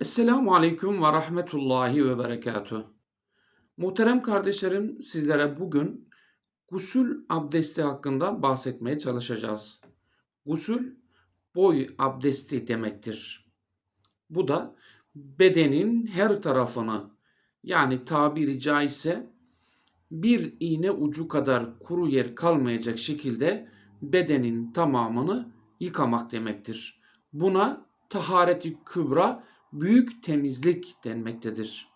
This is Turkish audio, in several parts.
Esselamu Aleyküm ve Rahmetullahi ve Berekatuh. Muhterem kardeşlerim sizlere bugün gusül abdesti hakkında bahsetmeye çalışacağız. Gusül boy abdesti demektir. Bu da bedenin her tarafını yani tabiri caizse bir iğne ucu kadar kuru yer kalmayacak şekilde bedenin tamamını yıkamak demektir. Buna tahareti kübra büyük temizlik denmektedir.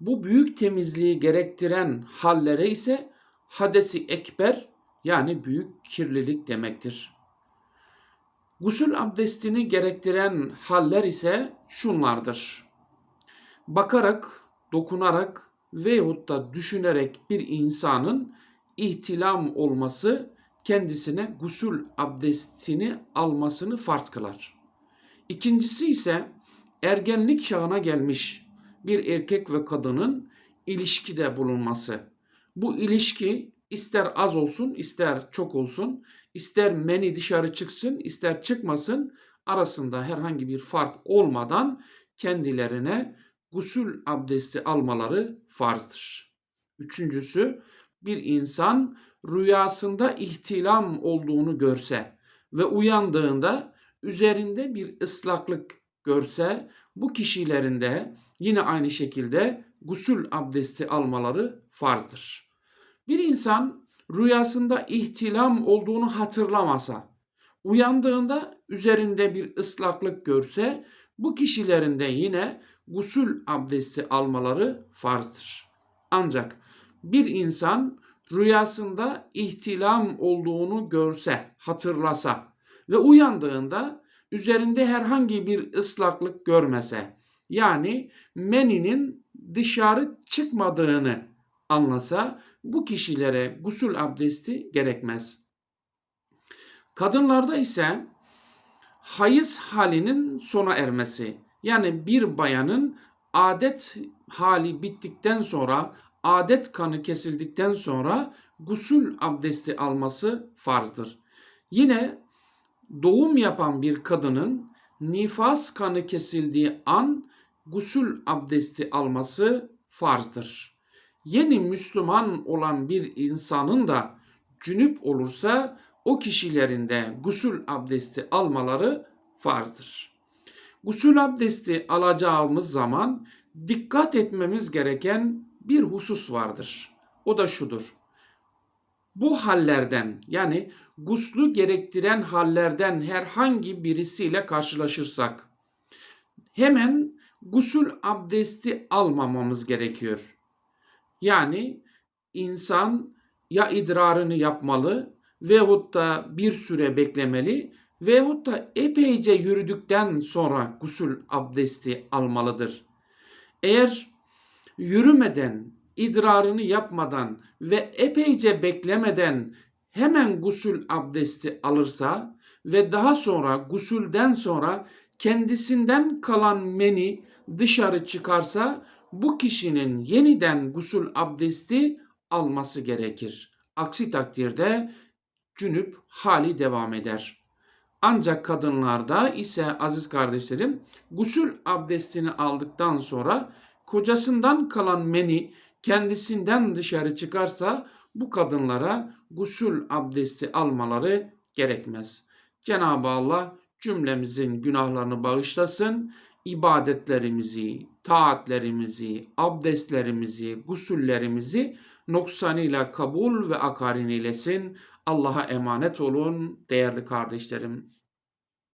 Bu büyük temizliği gerektiren hallere ise hadesi ekber yani büyük kirlilik demektir. Gusül abdestini gerektiren haller ise şunlardır. Bakarak, dokunarak veyahut da düşünerek bir insanın ihtilam olması kendisine gusül abdestini almasını farz kılar. İkincisi ise ergenlik çağına gelmiş bir erkek ve kadının ilişkide bulunması. Bu ilişki ister az olsun, ister çok olsun, ister meni dışarı çıksın, ister çıkmasın arasında herhangi bir fark olmadan kendilerine gusül abdesti almaları farzdır. Üçüncüsü bir insan rüyasında ihtilam olduğunu görse ve uyandığında üzerinde bir ıslaklık görse bu kişilerin de yine aynı şekilde gusül abdesti almaları farzdır. Bir insan rüyasında ihtilam olduğunu hatırlamasa, uyandığında üzerinde bir ıslaklık görse bu kişilerin de yine gusül abdesti almaları farzdır. Ancak bir insan rüyasında ihtilam olduğunu görse, hatırlasa ve uyandığında üzerinde herhangi bir ıslaklık görmese, yani meninin dışarı çıkmadığını anlasa bu kişilere gusül abdesti gerekmez. Kadınlarda ise hayız halinin sona ermesi, yani bir bayanın adet hali bittikten sonra, adet kanı kesildikten sonra gusül abdesti alması farzdır. Yine doğum yapan bir kadının nifas kanı kesildiği an gusül abdesti alması farzdır. Yeni Müslüman olan bir insanın da cünüp olursa o kişilerin de gusül abdesti almaları farzdır. Gusül abdesti alacağımız zaman dikkat etmemiz gereken bir husus vardır. O da şudur bu hallerden yani guslu gerektiren hallerden herhangi birisiyle karşılaşırsak hemen gusül abdesti almamamız gerekiyor. Yani insan ya idrarını yapmalı veyahut da bir süre beklemeli veyahut da epeyce yürüdükten sonra gusül abdesti almalıdır. Eğer yürümeden idrarını yapmadan ve epeyce beklemeden hemen gusül abdesti alırsa ve daha sonra gusülden sonra kendisinden kalan meni dışarı çıkarsa bu kişinin yeniden gusül abdesti alması gerekir. Aksi takdirde cünüp hali devam eder. Ancak kadınlarda ise aziz kardeşlerim gusül abdestini aldıktan sonra kocasından kalan meni kendisinden dışarı çıkarsa bu kadınlara gusül abdesti almaları gerekmez. Cenab-ı Allah cümlemizin günahlarını bağışlasın, ibadetlerimizi, taatlerimizi, abdestlerimizi, gusüllerimizi noksanıyla kabul ve akarin eylesin. Allah'a emanet olun değerli kardeşlerim.